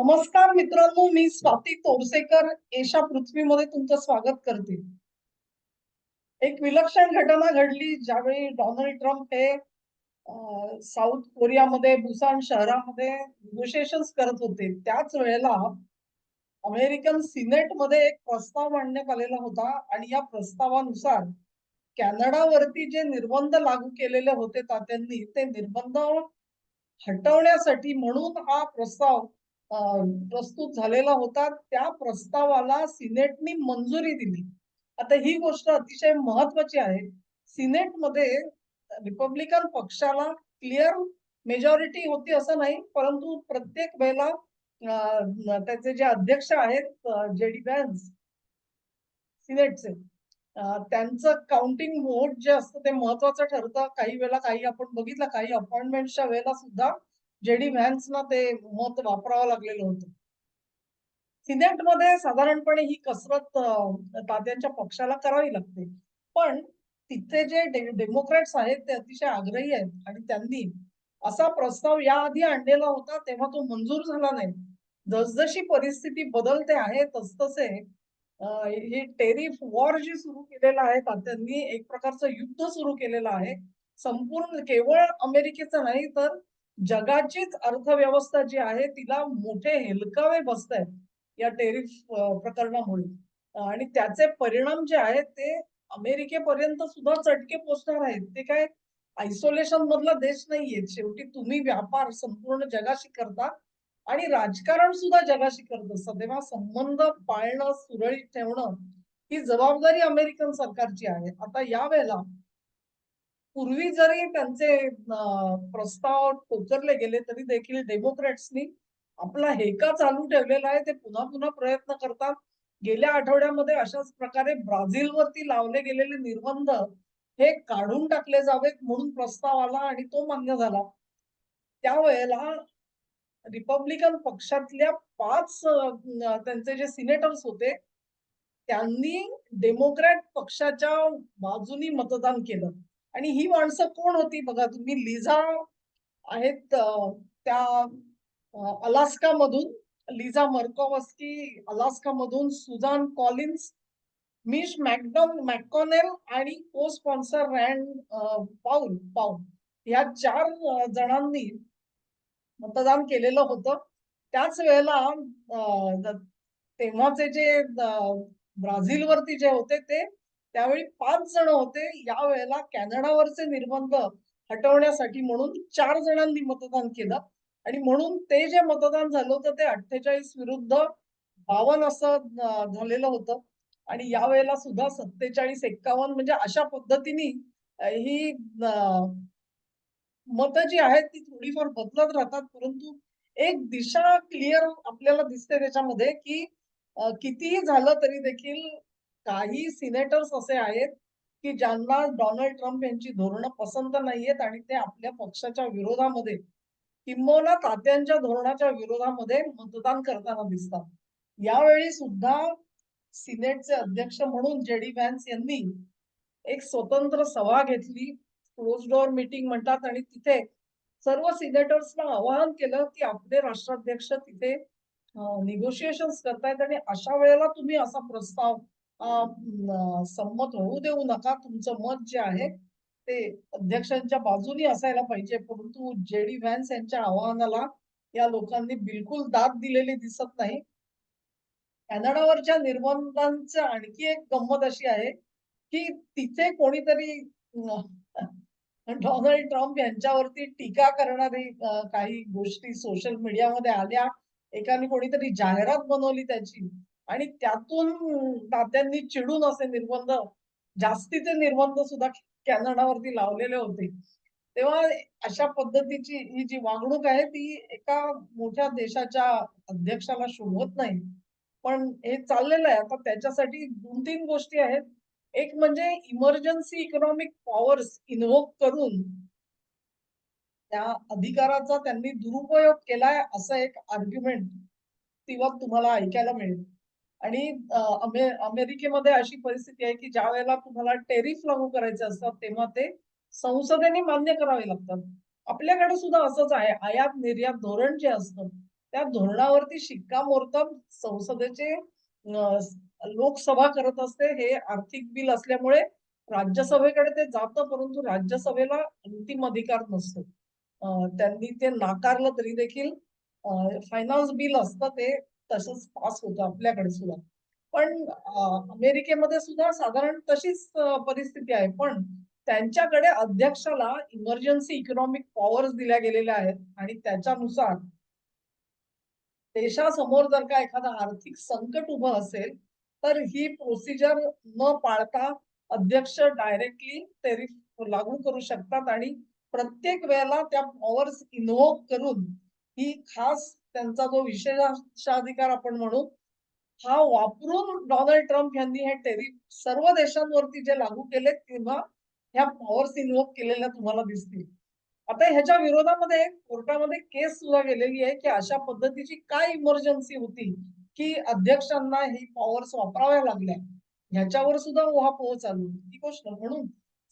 नमस्कार मित्रांनो मी स्वाती तोरसेकर एशा पृथ्वीमध्ये तुमचं स्वागत करते. एक विलक्षण घटना घडली ज्यावेळी डोनाल्ड ट्रम्प हे साऊथ कोरियामध्ये बुसान शहरामध्ये निगोशिएशन करत होते. त्याच वेळेला अमेरिकन सिनेटमध्ये एक प्रस्ताव मांडण्यात आलेला होता आणि या प्रस्तावानुसार कॅनडावरती जे निर्बंध लागू केलेले होते तात्यांनी ते निर्बंध हटवण्यासाठी म्हणून हा प्रस्ताव प्रस्तुत झालेला होता त्या प्रस्तावाला सिनेटनी मंजुरी दिली. आता ही गोष्ट अतिशय महत्वाची आहे. सिनेटमध्ये रिपब्लिकन पक्षाला क्लिअर मेजॉरिटी होती असं नाही परंतु प्रत्येक वेळेला त्याचे जे अध्यक्ष आहेत जे डी सिनेटचे त्यांचं काउंटिंग वोट जे असतं ते महत्वाचं ठरतं. काही वेळेला काही आपण बघितलं काही अपॉइंटमेंटच्या वेळेला सुद्धा जेडी व्हॅन्सना ते मत वापरावं लागलेलं होतं. सिनेटमध्ये साधारणपणे ही कसरत तात्यांच्या पक्षाला करावी लागते. पण तिथे जे डे- डेमोक्रॅट्स आहेत ते अतिशय आग्रही आहेत आणि त्यांनी असा प्रस्ताव याआधी आणलेला होता तेव्हा तो मंजूर झाला नाही. जसजशी परिस्थिती बदलते आहे तसतसे हे ही टेरिफ वॉर जी सुरू केलेलं आहे तात्यांनी एक प्रकारचं युद्ध सुरू केलेलं आहे. संपूर्ण केवळ अमेरिकेचं नाही तर जगाचीच अर्थव्यवस्था जी आहे तिला मोठे हेलकावे बसत आहेत या टेरिफ प्रकरणामुळे. आणि त्याचे परिणाम जे आहेत ते अमेरिकेपर्यंत सुद्धा चटके पोचणार आहेत. ते काय आयसोलेशन मधला देश नाहीये. शेवटी तुम्ही व्यापार संपूर्ण जगाशी करता आणि राजकारण सुद्धा जगाशी करत. असतं तेव्हा संबंध पाळणं सुरळीत ठेवणं ही जबाबदारी अमेरिकन सरकारची आहे. आता यावेळेला पूर्वी जरी त्यांचे प्रस्ताव टोचरले गेले तरी देखील डेमोक्रॅट्सनी आपला हेका चालू ठेवलेला आहे. ते पुन्हा पुन्हा प्रयत्न करतात. गेल्या आठवड्यामध्ये अशाच प्रकारे ब्राझीलवरती लावले गेलेले निर्बंध हे काढून टाकले जावेत म्हणून प्रस्ताव आला आणि तो मान्य झाला. त्यावेळेला रिपब्लिकन पक्षातल्या पाच त्यांचे जे सिनेटर्स होते त्यांनी डेमोक्रॅट पक्षाच्या बाजूनी मतदान केलं. आणि ही माणसं कोण होती बघा तुम्ही लिझा आहेत त्या अलास्का मधून लिझा मर्कोवस्की अलास्का मधून सुजान कॉलिन्स मिश मॅकडॉन मॅकॉनेल आणि को स्पॉन्सर रँड पाऊल पाऊल. या चार जणांनी मतदान केलेलं होतं. त्याच वेळेला तेव्हाचे जे ब्राझीलवरती जे होते ते त्यावेळी पाच जण होते. या वेळेला कॅनडावरचे निर्बंध हटवण्यासाठी म्हणून चार जणांनी मतदान केलं. आणि म्हणून ते जे मतदान झालं होतं ते अठ्ठेचाळीस विरुद्ध बावन्न असं झालेलं होतं. आणि या वेळेला सुद्धा सत्तेचाळीस एक्कावन्न म्हणजे अशा पद्धतीने ही मत मतं जी आहेत ती थोडीफार बदलत राहतात. परंतु एक दिशा क्लिअर आपल्याला दिसते त्याच्यामध्ये की कितीही झालं तरी देखील काही सिनेटर्स असे आहेत की ज्यांना डोनाल्ड ट्रम्प यांची धोरणं पसंत नाहीयेत आणि ते आपल्या पक्षाच्या विरोधामध्ये किंबहुना तात्यांच्या धोरणाच्या विरोधामध्ये मतदान करताना दिसतात. यावेळी सुद्धा सिनेटचे अध्यक्ष म्हणून जेडी व्हॅन्स यांनी एक स्वतंत्र सभा घेतली. क्लोज डोअर मीटिंग म्हणतात आणि तिथे सर्व सिनेटर्सना आवाहन केलं की आपले राष्ट्राध्यक्ष तिथे निगोशिएशन करतायत आणि अशा वेळेला तुम्ही असा प्रस्ताव संमत होऊ देऊ नका. तुमचं मत जे आहे ते अध्यक्षांच्या बाजूनी असायला पाहिजे. परंतु जे डी व्हॅन्स यांच्या आवाहनाला या लोकांनी बिलकुल दाद दिलेली दिसत नाही. कॅनडावरच्या निर्बंधांचं आणखी एक गंमत अशी आहे की तिथे कोणीतरी डोनाल्ड ट्रम्प यांच्यावरती टीका करणारी काही गोष्टी सोशल मीडियामध्ये आल्या. एकाने कोणीतरी जाहिरात बनवली त्याची. आणि त्यातून तात्यांनी चिडून असे निर्बंध जास्तीचे निर्बंध सुद्धा कॅनडावरती लावलेले होते. तेव्हा अशा पद्धतीची ही जी वागणूक आहे ती एका मोठ्या देशाच्या अध्यक्षाला शोभत नाही. पण हे चाललेलं आहे. आता त्याच्यासाठी दोन तीन गोष्टी आहेत. एक म्हणजे इमर्जन्सी इकॉनॉमिक पॉवर्स इन्व्होक करून त्या अधिकाराचा त्यांनी दुरुपयोग केलाय असं एक आर्ग्युमेंट तेव्हा तुम्हाला ऐकायला मिळेल. आणि अमे- अमेरिकेमध्ये अशी परिस्थिती आहे की ज्या वेळेला तुम्हाला टेरिफ लागू करायचे असतात तेव्हा ते संसदेने मान्य करावे लागतात. आपल्याकडे सुद्धा असंच आहे. आयात निर्यात धोरण जे असतं त्या धोरणावरती शिक्कामोर्तब संसदेचे लोकसभा करत असते. हे आर्थिक बिल असल्यामुळे राज्यसभेकडे ते जातं परंतु राज्यसभेला अंतिम अधिकार नसतो. त्यांनी ते नाकारलं तरी देखील फायनान्स बिल असतं ते तसंच पास होतं आपल्याकडे सुद्धा. पण अमेरिकेमध्ये सुद्धा साधारण तशीच परिस्थिती आहे. पण त्यांच्याकडे अध्यक्षाला इमर्जन्सी इकॉनॉमिक पॉवर्स दिल्या गेलेल्या आहेत. आणि त्याच्यानुसार देशासमोर जर का एखादं आर्थिक संकट उभं असेल तर ही प्रोसिजर न पाळता अध्यक्ष डायरेक्टली टेरिफ लागू करू शकतात. आणि प्रत्येक वेळेला त्या पॉवर्स इन्व्होक करून ही खास त्यांचा जो विशेषाधिकार आपण म्हणू हा वापरून डोनाल्ड ट्रम्प यांनी हे टेरिफ सर्व देशांवरती जे लागू केले तेव्हा ह्या पॉवर्स इन्व्होक केलेल्या तुम्हाला दिसतील. आता ह्याच्या विरोधामध्ये कोर्टामध्ये केस सुद्धा गेलेली आहे की अशा पद्धतीची काय इमर्जन्सी होती की अध्यक्षांना ही पॉवर्स वापराव्या लागल्या. ह्याच्यावर सुद्धा उहापोह चालू. होती. ही गोष्ट म्हणून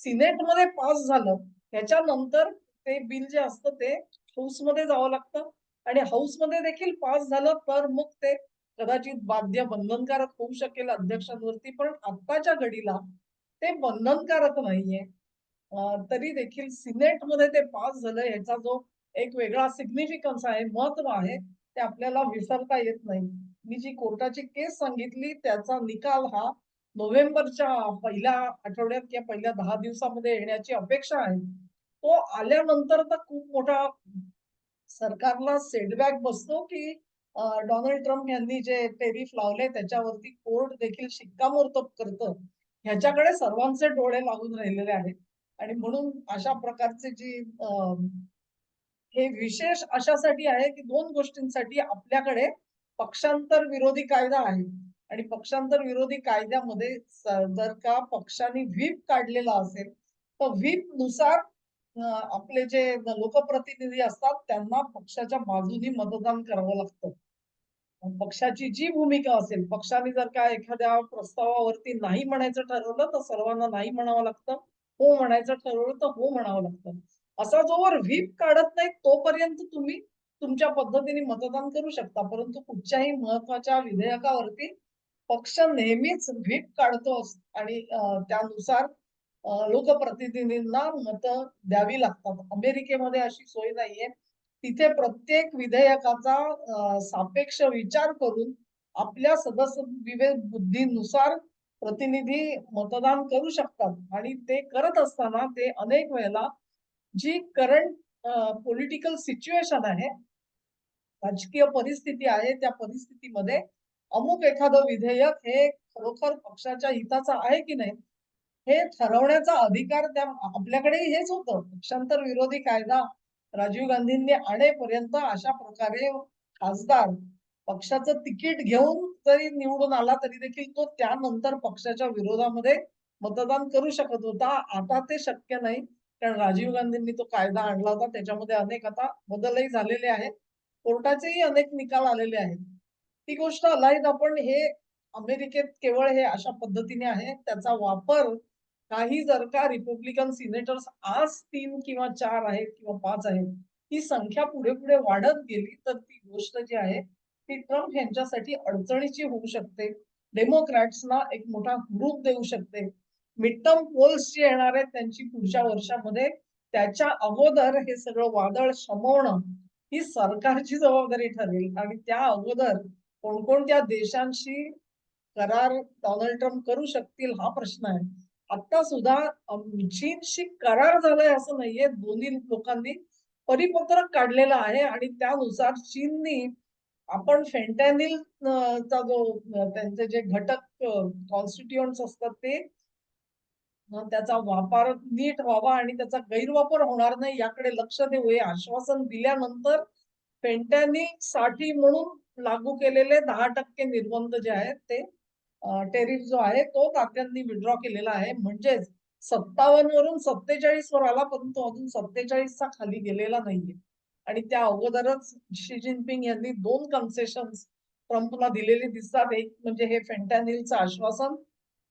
सिनेटमध्ये पास झालं त्याच्यानंतर ते बिल जे असतं ते हाऊसमध्ये जावं लागतं. आणि हाऊसमध्ये देखील पास झालं तर मग ते कदाचित बाध्य बंधनकारक होऊ शकेल अध्यक्षांवरती. पण आत्ताच्या घडीला ते बंधनकारक नाहीये. तरी देखील सिनेटमध्ये ते पास झालं याचा जो एक वेगळा सिग्निफिकन्स आहे महत्त्व आहे ते आपल्याला विसरता येत नाही. मी जी कोर्टाची केस सांगितली त्याचा निकाल हा नोव्हेंबरच्या पहिल्या आठवड्यात किंवा पहिल्या दहा दिवसामध्ये येण्याची अपेक्षा आहे. तो आल्यानंतर तर खूप मोठा सरकारला सेटबॅक बसतो की डोनाल्ड ट्रम्प यांनी जे टेरिफ लावले त्याच्यावरती कोर्ट देखील शिक्कामोर्तब करतं. ह्याच्याकडे सर्वांचे डोळे लागून राहिलेले आहेत. आणि म्हणून अशा प्रकारचे जी हे विशेष अशासाठी आहे की दोन गोष्टींसाठी आपल्याकडे पक्षांतर विरोधी कायदा आहे. आणि पक्षांतर विरोधी कायद्यामध्ये जर का पक्षाने व्हीप काढलेला असेल तर व्हीपनुसार आपले जे लोकप्रतिनिधी असतात त्यांना पक्षाच्या बाजूनी मतदान करावं लागतं. पक्षाची जी भूमिका असेल पक्षाने जर का एखाद्या प्रस्तावावरती नाही म्हणायचं ठरवलं तर सर्वांना नाही म्हणावं लागतं. हो म्हणायचं ठरवलं तर हो म्हणावं लागतं. असा जोवर व्हीप काढत नाही तोपर्यंत तुम्ही तुमच्या पद्धतीने मतदान करू शकता. परंतु कुठच्याही महत्त्वाच्या विधेयकावरती पक्ष नेहमीच व्हीप काढतो आणि त्यानुसार लोकप्रतिनिधींना मत द्यावी लागतात. अमेरिकेमध्ये अशी सोय नाहीये. तिथे प्रत्येक विधेयकाचा सापेक्ष विचार करून आपल्या सदस्य विवेक बुद्धीनुसार प्रतिनिधी मतदान करू शकतात. आणि ते करत असताना ते अनेक वेळेला जी करंट पॉलिटिकल सिच्युएशन आहे राजकीय परिस्थिती आहे त्या परिस्थितीमध्ये अमुक एखादं विधेयक हे खरोखर पक्षाच्या हिताचं आहे की नाही हे ठरवण्याचा अधिकार त्या आपल्याकडेही हेच होतं. पक्षांतर विरोधी कायदा राजीव गांधींनी आणेपर्यंत अशा प्रकारे खासदार पक्षाचं तिकीट घेऊन जरी निवडून आला तरी देखील तो त्यानंतर पक्षाच्या विरोधामध्ये मतदान करू शकत होता. आता ते शक्य नाही. कारण राजीव गांधींनी तो कायदा आणला होता. त्याच्यामध्ये अनेक आता बदलही झालेले आहेत. कोर्टाचेही अनेक निकाल आलेले आहेत. ती गोष्ट अलाईद आपण हे अमेरिकेत केवळ हे अशा पद्धतीने आहे. त्याचा वापर काही जर का रिपब्लिकन सिनेटर्स आज तीन किंवा चार आहेत किंवा पाच आहेत ही संख्या पुढे पुढे वाढत गेली तर ती गोष्ट जी आहे ती ट्रम्प यांच्यासाठी अडचणीची होऊ शकते. डेमोक्रॅट्सना एक मोठा ग्रुप देऊ शकते. मिडटर्म पोल्स जे येणार आहेत त्यांची पुढच्या वर्षामध्ये त्याच्या अगोदर हे सगळं वादळ शमवणं ही सरकारची जबाबदारी ठरेल. आणि त्या अगोदर कोणकोणत्या देशांशी करार डोनाल्ड ट्रम्प करू शकतील हा प्रश्न आहे. आता सुद्धा चीनशी करार झालाय असं नाहीये. दोन्ही लोकांनी परिपत्रक काढलेलं आहे आणि त्यानुसार चीननी आपण फेंटॅनिल चा जो त्यांचे जे घटक कॉन्स्टिट्युएंट्स असतात ते त्याचा वापर नीट व्हावा आणि त्याचा गैरवापर होणार नाही याकडे लक्ष देऊ हे आश्वासन दिल्यानंतर फेंटॅनिलसाठी म्हणून लागू केलेले दहा टक्के निर्बंध जे आहेत ते टेरिफ जो आहे तो तात्यांनी विड्रॉ केलेला आहे. म्हणजेच सत्तावन्न वरून सत्तेचाळीस वर आला परंतु अजून सत्तेचाळीस चा खाली गेलेला नाहीये. आणि त्या अगोदरच शी जिनपिंग यांनी दोन कन्सेशन ट्रम्पला दिलेले दिसतात. एक म्हणजे हे फेंटॅनिलचं आश्वासन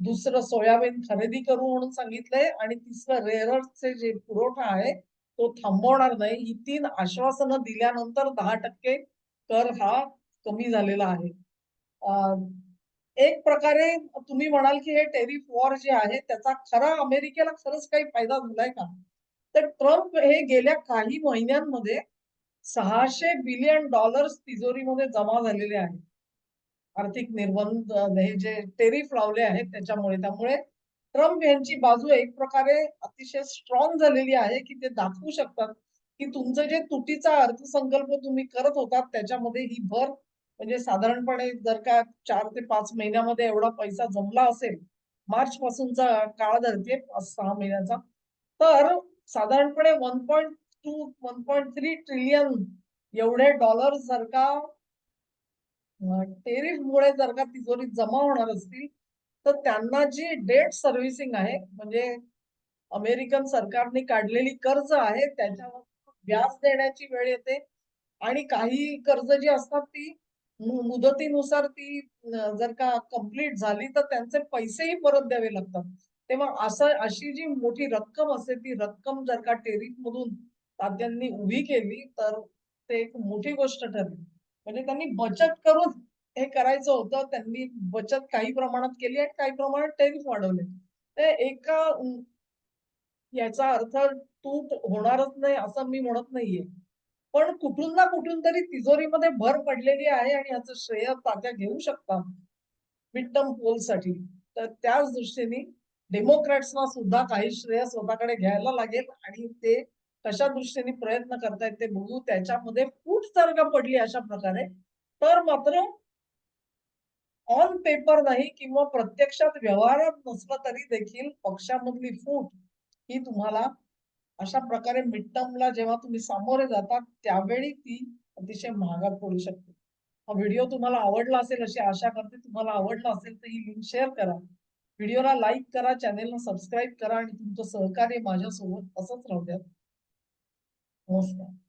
दुसरं सोयाबीन खरेदी करू म्हणून सांगितलंय आणि तिसरं रेअरचे जे पुरवठा आहे तो थांबवणार नाही. ही तीन आश्वासनं दिल्यानंतर दहा टक्के कर हा कमी झालेला आहे. एक प्रकारे तुम्ही म्हणाल की हे टेरिफ वॉर जे आहे त्याचा खरा अमेरिकेला खरंच काही फायदा झालाय का? तर ट्रम्प हे गेल्या काही महिन्यांमध्ये सहाशे बिलियन डॉलर्स तिजोरीमध्ये जमा झालेले आहेत. आर्थिक निर्बंध हे जे टेरिफ लावले आहेत त्याच्यामुळे त्यामुळे ट्रम्प यांची बाजू एक प्रकारे अतिशय स्ट्रॉंग झालेली आहे की ते दाखवू शकतात की तुमचं जे तुटीचा अर्थसंकल्प तुम्ही करत होता त्याच्यामध्ये ही भर म्हणजे साधारणपणे जर का चार ते पाच महिन्यामध्ये एवढा पैसा जमला असेल मार्च पासूनचा काळ धरते पाच सहा महिन्याचा तर साधारणपणे one point two one point three trillion एवढे डॉलर जर का टेरिफमुळे जर का तिजोरीत जमा होणार असतील तर त्यांना जी डेट सर्व्हिसिंग आहे म्हणजे अमेरिकन सरकारने काढलेली कर्ज आहे त्याच्यावर व्याज देण्याची वेळ येते आणि काही कर्ज जी असतात ती मुदतीनुसार ती जर का कंप्लीट झाली तर त्यांचे पैसेही परत द्यावे लागतात. तेव्हा असं अशी जी मोठी रक्कम असते ती रक्कम जर का टेरिफ मधून तात्यांनी उभी केली तर ते एक मोठी गोष्ट ठरली. म्हणजे त्यांनी बचत करून हे करायचं होतं. त्यांनी बचत काही प्रमाणात केली आणि काही प्रमाणात टेरिफ वाढवले. ते एका याचा अर्थ तूट होणारच नाही असं मी म्हणत नाहीये. पण कुठून ना कुठून तरी तिजोरीमध्ये भर पडलेली आहे आणि याचं श्रेय तात्या घेऊ शकता मिड टर्म पोलसाठी तर त्याच दृष्टीने डेमोक्रॅट्सना सुद्धा काही श्रेय स्वतःकडे घ्यायला लागेल आणि ते कशा दृष्टीने प्रयत्न करतायत ते बघू. त्याच्यामध्ये फूट जर का पडली अशा प्रकारे. तर मात्र ऑन पेपर नाही किंवा प्रत्यक्षात व्यवहारात नसलं तरी देखील पक्षामधली फूट ही तुम्हाला अशा प्रकारे मिडटर्मला जेव्हा तुम्ही सामोरे जाता त्यावेळी ती अतिशय महागात पडू शकते. हा व्हिडिओ तुम्हाला आवडला असेल अशी आशा करते. तुम्हाला आवडला असेल तर ही लिंक शेअर करा. व्हिडिओला लाईक करा चॅनेलला सबस्क्राईब करा आणि तुमचं सहकार्य माझ्यासोबत असंच राहू द्या. नमस्कार.